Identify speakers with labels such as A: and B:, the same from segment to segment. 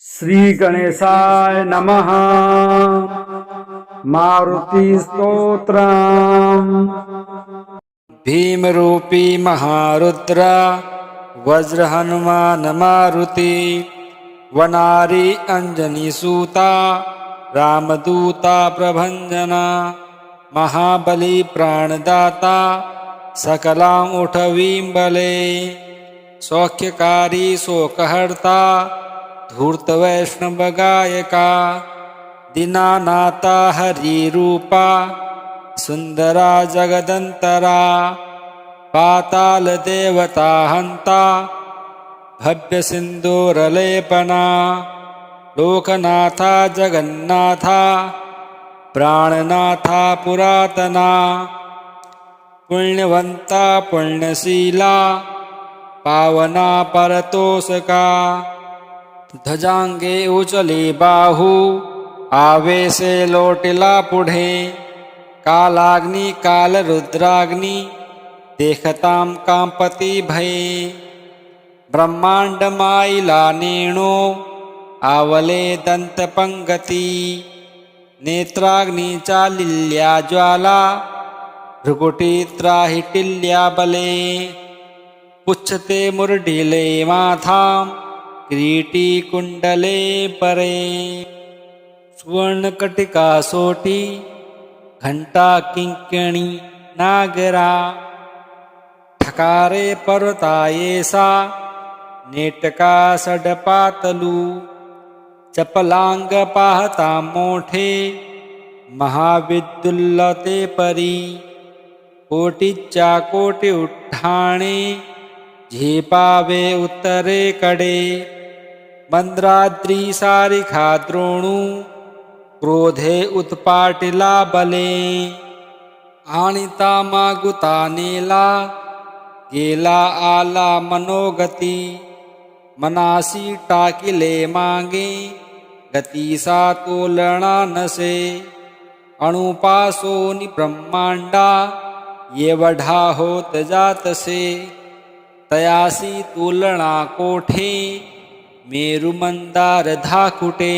A: श्रीगणेशाय नमः। मारुतिस्तोत्रा
B: भीमरूपी महारुद्रा वज्रहनुमान् मारुति वनारि अञ्जनीसूता रामदूताप्रभञ्जना महाबलिप्राणदाता सकला उठ विम्बले सौख्यकारी शोकहर्ता धूर्त वैष्णव गायका, दीनानाथा हरिरूपा, सुन्दरा जगदन्तरा पातालदेवता हन्ता भव्यसिन्दूरलेपना लोकनाथा जगन्नाथा, प्राणनाथा पुरातना, पुण्यवन्ता पुण्यशीला, पावना परतोषका। ध्वजांगे उचले बाहू आवेशे लोटिला पुढे। कालाग्नी, काल रुद्राग्नी, देखताम कांपती भये। ब्रह्मांड माईला नेणो, आवले दंत पंगती। नेत्राग्नी चालिल्या ज्वाला त्राहिटिल्या बले। पुच्छते मुरडिले माथाम किरीटी कुंडले परे। सुवर्णकटिका सोटी घंटा किंकिणी, नागरा। ठकारे पर्वतायेसा नेटका सडपातलू। चपलांग पाहता मोठे, महाविद्युल्लते परी। कोटीच्या कोटी उठाणे, झेपावे उत्तरेकडे। मंद्राद्री सारिखा द्रोणू क्रोधे उत्पाटिला बले। आणिता मागुता नेला गेला आला मनोगती मनासी टाकिले मागे गतीसा तोलणा नसे। अणुपासोनी ब्रह्मांडा येवढा होत जातसे। तयासी तुलना कोठे मेरुमंदार धाकुटे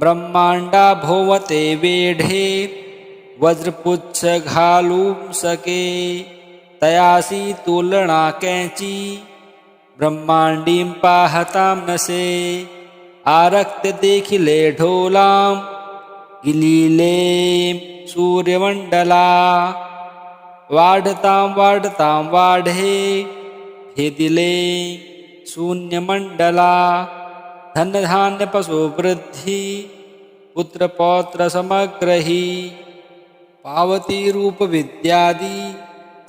B: ब्रह्मांडा भोवते वेढे वज्रपुच्छ घालूं सके तयासी तुलना कैची ब्रह्मांडीं पाहतां नसे आरक्त देखिले ढोलां गिलीलें सूर्यमंडला वाढतां वाढतां वाढे हे दिले धनधान्य पशु वृद्धि पुत्र पौत्र समग्रही पावती रूप विद्यादि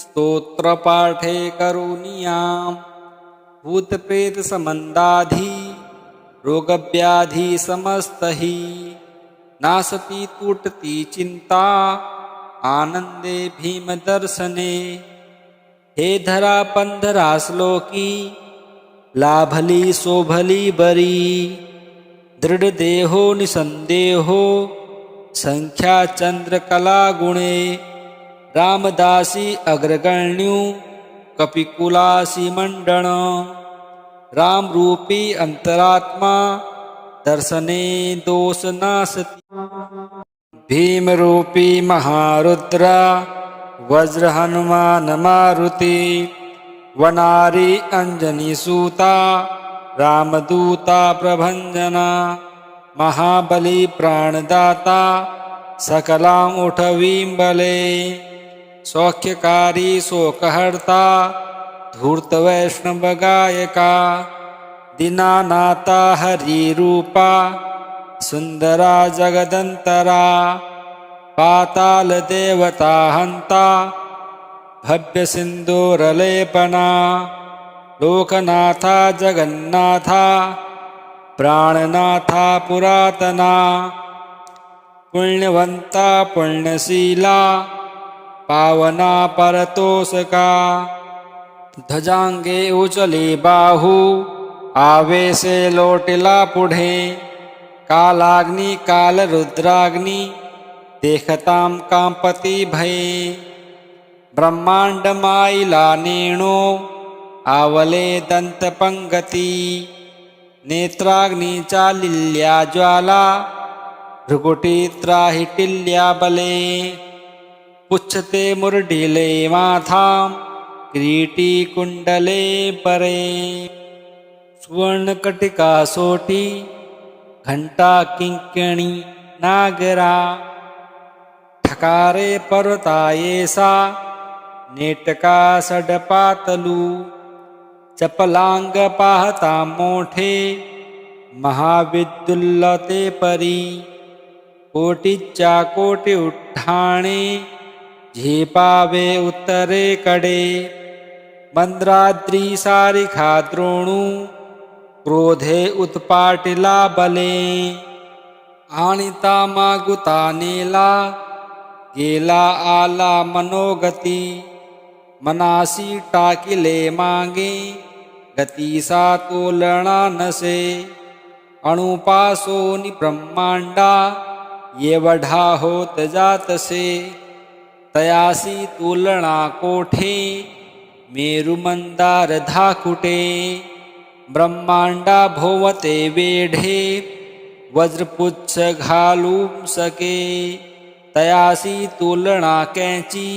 B: स्तोत्र पाठे करुणियाम भूत प्रेत समंदाधि रोग व्याधि समस्तहि नासती तुटती चिंता आनंदे भीम दर्शने हे धरा पंधरा श्लोकी लाभली, शोभली, बरी। दृढ देहो निसंदेहो। संख्या चंद्रकला गुणे। रामदासी, अग्रगण्यू, कपिकुलासी, मंडण। राम रूपी अंतरात्मा। दर्शने, दोष नासती भीमरूपी, महारुद्र। वज्र हनुमान मारुति। वनारी अंजनी सूता, रामदूता प्रभंजना, महाबली प्राणदाता, सकलां उठवीं बले सौख्यकारी शोकहर्ता, धूर्त वैष्णव गायका, दीनानाथा हरिरूपा सुन्दरा जगदन्तरा पातालदेवता हन्ता भव्यसिन्दूरलेपना, लोकनाथा, जगन्नाथा, प्राणनाथा, पुरातना, पुण्यवन्ता, पुण्यशीला, पावना, परतोषका ध्वजांगे उचले, बाहू, आवेशे, लोटिला, पुढे, कालाग्नी काल रुद्राग्नी देखतां कांपती भये। ब्रह्मांड माईला नेणो आवले दंत पंगती नेत्राग्नी चालिल्या ज्वाला भृकुटीत्राहिटिल्या बले, पुच्छते मुरडिले माथां, किरीटी कुण्डले परे, सुवर्णकटिका सोटी, घंटा किंकिणी नागरा, ठकारे पर्वता येसा नेटका षडपतलु चपलाङ्गता मोठे महाविद्युल्लते परि कोटिचाकोटि उट्ठाणे झेपावे उत्तरे कडे मन्द्राद्रीसारिखा द्रोणु क्रोधे उत्पाटिला बले आमागुतानेला गेला आला मनोगती मनासी टाकिले मागे गतीसा तोलणा नसे। अणुपासोनी ब्रह्मांडा येवढा होत जातसे। तयासी तुलना कोठे मेरुमंदार धाकुटे ब्रह्मांडा भोवते वेढे, वज्रपुच्छ घालून सके। तयासी तुलना कैची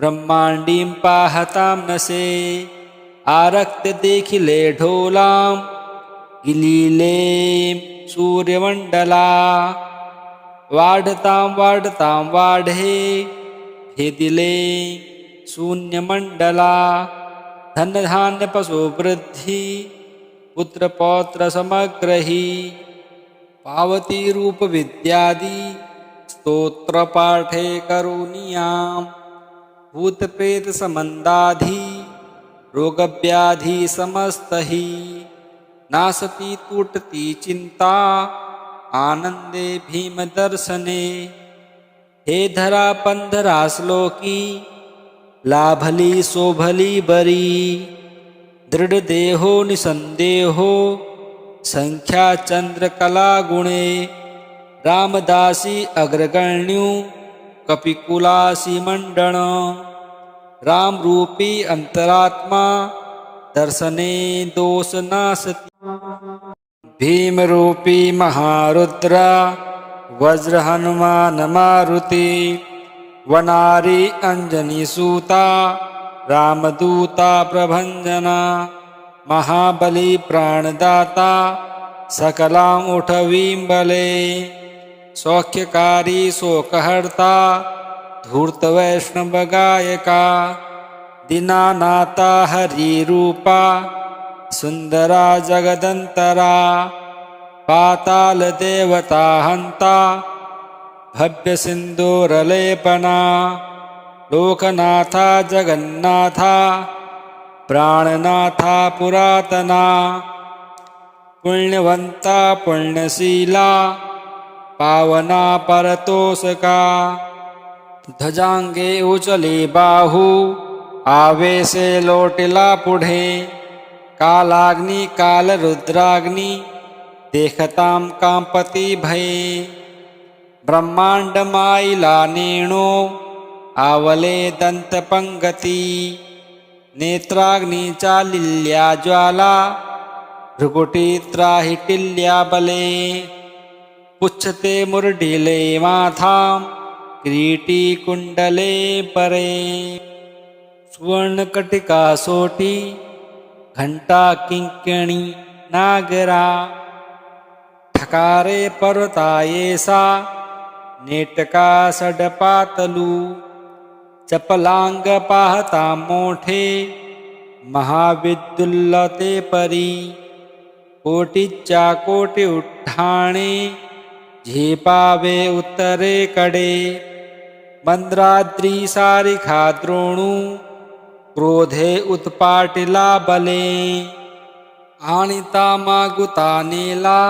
B: ब्रह्मांडीं पाहतां नसे, आरक्त देखिले ढोलां गिलिले सूर्यमंडला। वाढतां वाढतां वाढे भेदिले शून्यमंडला। धनधान्य पशु वृद्धि, पुत्र पौत्र समग्रही, पावती रूप विद्यादि, स्तोत्र पाठे करुणीयाम्। भूत प्रेत समंदाधि रोग व्याधि समस्त ही नासती तुटती चिंता आनंदे भीम दर्शने हे धरा पंधरा श्लोकी, लाभली शोभली बरी। दृढ देहो निसंदेहो संख्या चंद्रकला गुणे। रामदासी अग्रगण्यू कपिकुलाशिमण्डन रामरूपी अन्तरात्मा दर्शने दोषनाशता। भीमरूपी महारुद्रा वज्रहनुमानमारुती वनारि अञ्जनीसूता रामदूता प्रभञ्जना महाबलिप्राणदाता सकलामुठ विमबले। सौख्यकारी शोकहर्ता, धूर्त वैष्णव गायका दीनानाता हरिरूपा, सुंदरा जगदंतरा, पाताल देवता हंता, भव्य सिंदूरलेपना लोकनाथा जगन्नाथा, प्राणनाथा पुरातना, पुण्यवंता पुण्यशीला पावना परतोषका ध्वजांगे उचली बाहू आवेसे लोटिला पुढे। कालाग्नी कालरुद्राग्नी देखतां कांपती भये। ब्रह्मांड माईला नेणो, आवले दंतपंगती नेत्राग्नी चालिल्या ज्वाला भृकुटीत्राहिटिल्या बले। पुच्छते मुरडिले माथां, किरीटी कुण्डले परे। सुवर्णकटिका सोटी, घंटा किंकिणी नागरा। ठकारे पर्वता येसा नेटका सडपातलू। चपलांग पाहता मोठे, महाविद्युल्लते परी। कोटीच्या कोटी उठाणे झेपावे उत्तरेकडे मंद्राद्री सारिखा द्रोणू क्रोधे उत्पाटिला बले आणिता मागुता नेला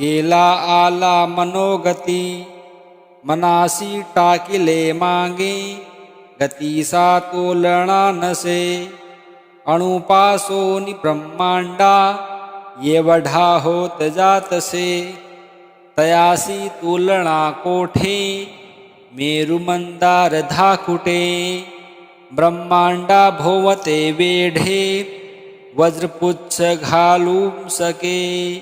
B: गेला आला मनोगती मनासी टाकिले मागे गतीसा तोलणा नसे अणुपासोनी ब्रह्मांडा येवढा होत जातसे तयासी तुलना कोठे? मेरुमंदार धाकुटे ब्रह्मांडा भोवते वेढे? वज्रपुच्छ घालूं सके?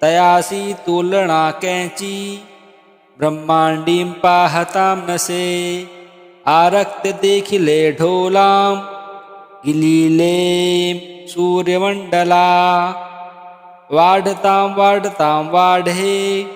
B: तयासी तुलना कैची? ब्रह्मांडीं पाहतां नसे? आरक्त देखिले ढोलां गिलीले सूर्यमंडला? वाढतां वाढतां वाढे?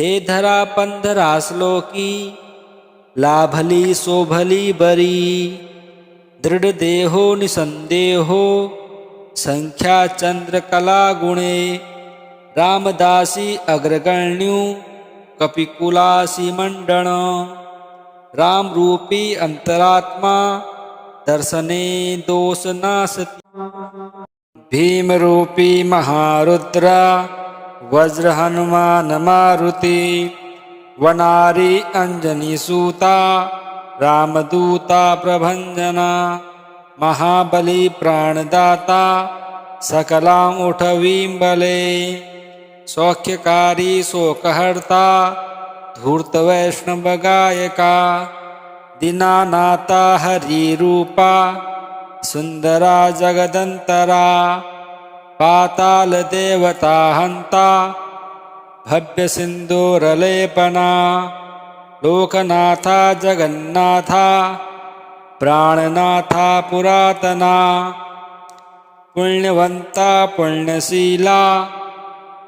B: हे धरा पंधरा श्लोकी, लाभली शोभली बरी, दृढ देहो निसंदेहो, संख्या चंद्रकला गुणे, रामदासी अग्रगण्यु, कपिकुलासी मंडण राम रूपी अंतरात्मा, दर्शने दोष नासती। भीम रूपी महारुद्र वज्र हनुमान मारुति, वनारी अंजनी सूता, रामदूता प्रभंजना, महाबली प्राणदाता, सकलां उठवीं बले सौख्यकारी शोकहर्ता, धूर्त वैष्णव गायका दीनानाता हरिरूपा, सुंदरा जगदंतरा पाताल देवता हंता भव्य सिंदूरलेपना लोकनाथा, जगन्नाथा, प्राणनाथा, पुरातना पुण्यवंता पुण्यशीला,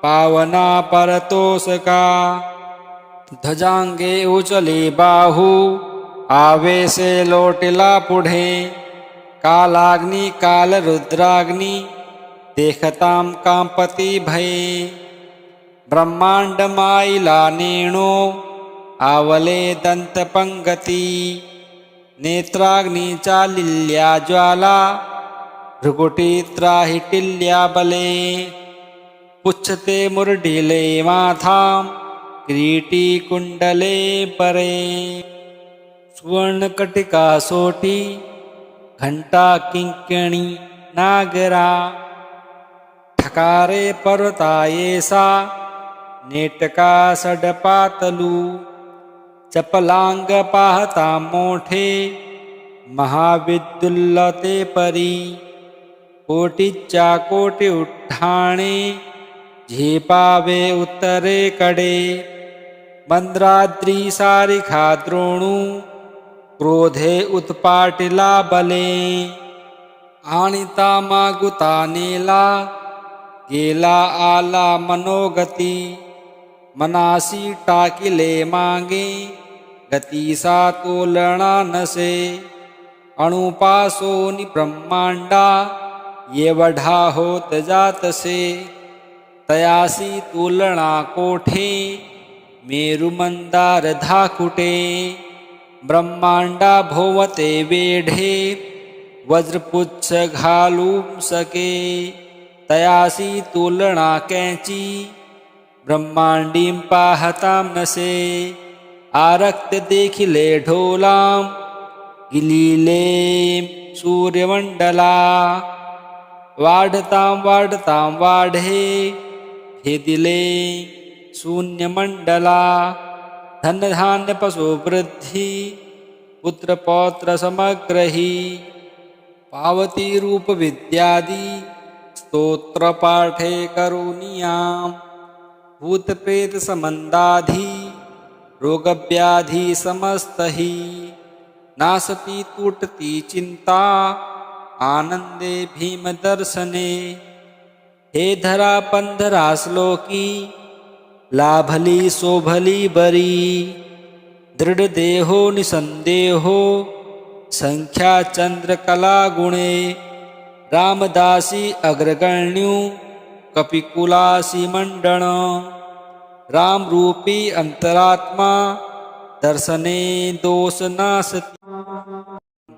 B: पावना, परतोषका ध्वजांगे उचली बाहू, आवेशे, लोटिला, पुढे, कालाग्नी, कालरुद्राग्नी देखतां कांपती भये ब्रह्मांड माईला नेणो आवले दंतपंगती नेत्राग्नी चालिल्या ज्वाला भृगुटी त्राहिटिल्या बले। पुच्छते मुरडिले माथां किरीटी कुंडले परे। सुवर्णकटिका सोटी घंटा किंकिणी नागरा। ठकारे पर्वतायेसा नेटका सडपातलू, चपलांग पाहता मोठे, महाविद्युल्लते परी, कोटीच्या कोटी उठाणे, झेपावे उत्तरेकडे मंद्राद्री सारिखा द्रोणू क्रोधे उत्पाटिला बले, आणिता मागुता नेला गेला आला मनोगती मनासी टाकिले मागे गतीसा तोलणा नसे अणुपासोनी ब्रह्मांडा येवढा होत जातसे तयासी तुलना कोठे मेरुमंदार धाकुटे ब्रह्मांडा भोवते वेढे वज्रपुच्छ घालू सके. तयासी तुलना कैची। ब्रह्मांडीं पाहतां नसे। आरक्त देखिले ढोलां गिलीले सूर्यमंडला। वाढतां वाढतां वाढे। भेदिले शून्यमंडला। धनधान्य पशु वृद्धि। पुत्र पौत्र समग्रही। पावती रूप विद्यादि। स्तोत्र पाठे करुणीयाम। समस्त ही नासती टूटती चिंता आनंदे भीम दर्शने हे धरा पंधरा श्लोकी, लाभली शोभली बरी। दृढ देहो निसंदेहो संख्या चंद्रकला गुणे रामदासी अग्रगण्यु कपिकुलासी कपिकुलासीमण्डन रामरूपी अन्तरात्मा दर्शने दोषनाश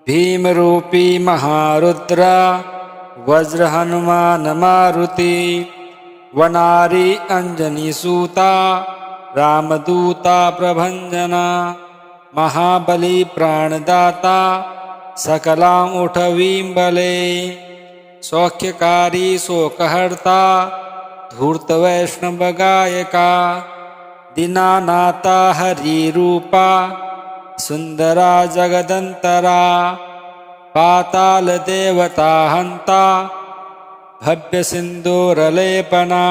B: भीमरूपी महारुद्रा वज्रहनुमानमारुती वनारि अञ्जनीसूता रामदूता प्रभञ्जना महाबली प्राणदाता महाबलिप्राणदाता सकलामुठ विमले सौख्यकारी शोकहर्ता धूर्तवैष्णवगायका दीनानाथा हरिरूपा सुन्दरा जगदन्तरा पातालदेवता भव्य भव्यसिन्दूरलेपना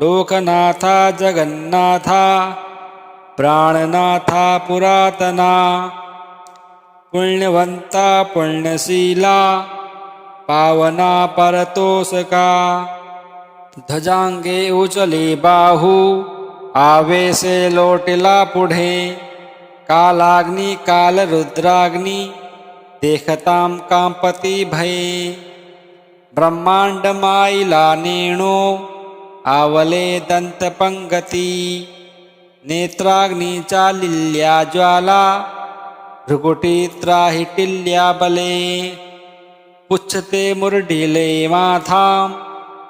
B: लोकनाथा जगन्नाथा, प्राणनाथा पुरातना, पुण्यवंता पुण्यशीला पावना परतोषका। ध्वजांगे उचले बाहू, आवेशे लोटिला पुढे। कालाग्नी कालरुद्राग्नी देखतां कांपती भये। ब्रह्मांडमाईला नेणो, आवले दंतपंगती नेत्राग्नी चालिल्या ज्वाला भृकुटी त्राहिटिल्या बले। पुच्छते मुरडिले माथां,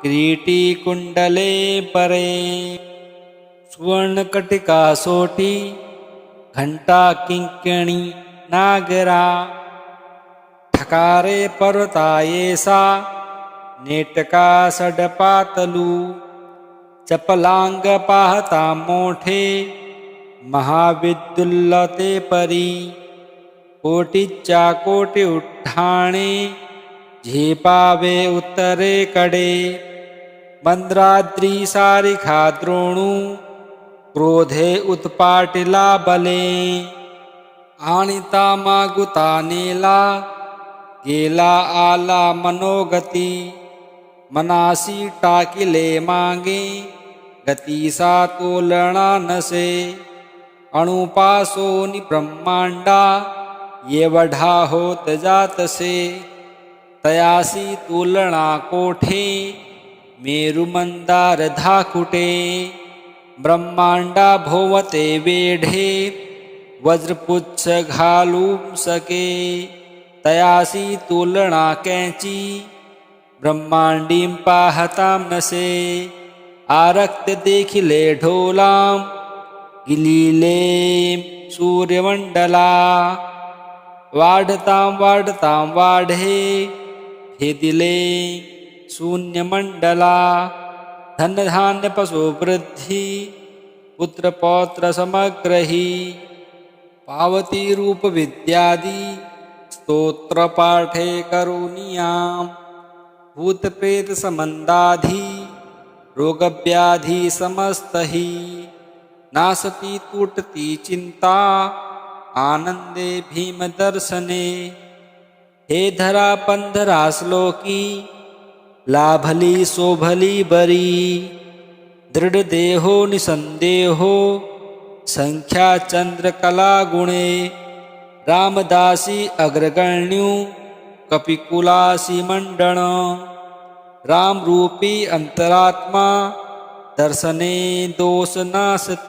B: किरीटी कुण्डले परे। सुवर्णकटिका सोटी, घंटा किंकिणी नागरा। ठकारे पर्वता येसा नेटका सडपातलू। चपलांग पाहता मोठे, महाविद्युल्लते परी। कोटीच्या कोटी उठाणे झेपावे उत्तरेकडे मंद्राद्री सारिखा द्रोणू क्रोधे उत्पाटिला बले। आणिता मागुता नेला गेला आला मनोगती। मनासी टाकिले मागे गतीसा तोलणा नसे। अणुपासोनी ब्रह्मांडा येवढा होत जातसे तयासी तुलना कोठे? मेरुमंदार धाकुटे। ब्रह्मांडा भोवते वेढे। वज्रपुच्छ घालूं सके। तयासी तुलना कैची। ब्रह्मांडीं पाहतां नसे। आरक्त देखिले ढोलां गिलिले सूर्यमंडला। वाढतां वाढतां वाढे। हे दिले शून्यमंडला, धनधान्य पशुवृद्धी, पुत्रपौत्र समग्रही, पावती रूप विद्यादि, स्तोत्र पाठे करुणियाम भूत प्रेत समंदाधि रोग व्याधि समस्त ही नासती तुटती चिंता आनंदे भीम दर्शने हे धरा पंधरा श्लोकी, लाभली शोभली बरी, दृढ देहो निसंदेहो, संख्या चंद्रकला गुणे, रामदासी अग्रगण्यु, कपिकुलासी मंडण, राम रूपी अंतरात्मा, दर्शने दोष नासती।